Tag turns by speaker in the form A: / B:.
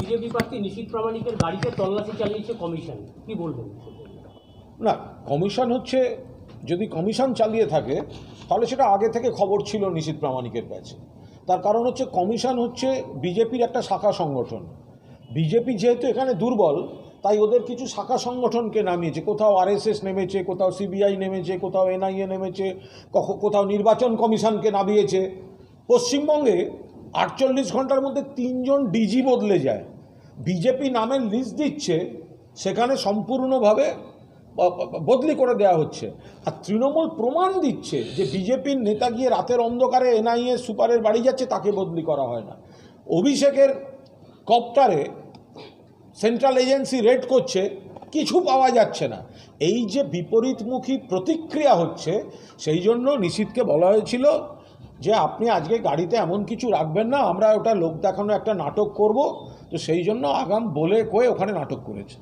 A: BJP প্রার্থী প্রামাণিকের গাড়িতে চালিয়েছে কমিশন। কি বলবেন?
B: না, কমিশন হচ্ছে, যদি কমিশন চালিয়ে থাকে, তাহলে সেটা আগে থেকে খবর ছিল নিশীত প্রামাণিকের কাছে। তার কারণ হচ্ছে, কমিশন হচ্ছে বিজেপির একটা শাখা সংগঠন। বিজেপি যেহেতু এখানে দুর্বল, তাই ওদের কিছু শাখা সংগঠনকে নামিয়েছে। কোথাও আরএসএস নেমেছে, কোথাও সিবিআই নেমেছে, কোথাও এনআইএ নেমেছে কোথাও নির্বাচন কমিশনকে নামিয়েছে। পশ্চিমবঙ্গে আটচল্লিশ ঘণ্টার মধ্যে তিনজন ডিজি বদলে যায়। বিজেপি নামের লিস্ট দিচ্ছে, সেখানে সম্পূর্ণভাবে বদলি করে দেওয়া হচ্ছে। আর তৃণমূল প্রমাণ দিচ্ছে যে বিজেপির নেতা গিয়ে রাতের অন্ধকারে এনআইএ সুপারের বাড়ি যাচ্ছে, তাকে বদলি করা হয় না। অভিষেকের কপ্টারে সেন্ট্রাল এজেন্সি রেড করছে, কিছু পাওয়া যাচ্ছে না। এই যে বিপরীতমুখী প্রতিক্রিয়া হচ্ছে, সেই জন্য নিশীথকে বলা হয়েছিল যে আপনি আজকে গাড়িতে এমন কিছু রাখবেন না, আমরা ওটা লোক দেখানো একটা নাটক করব। তো সেই জন্য আগাম বলে কয়ে ওখানে নাটক করেছে।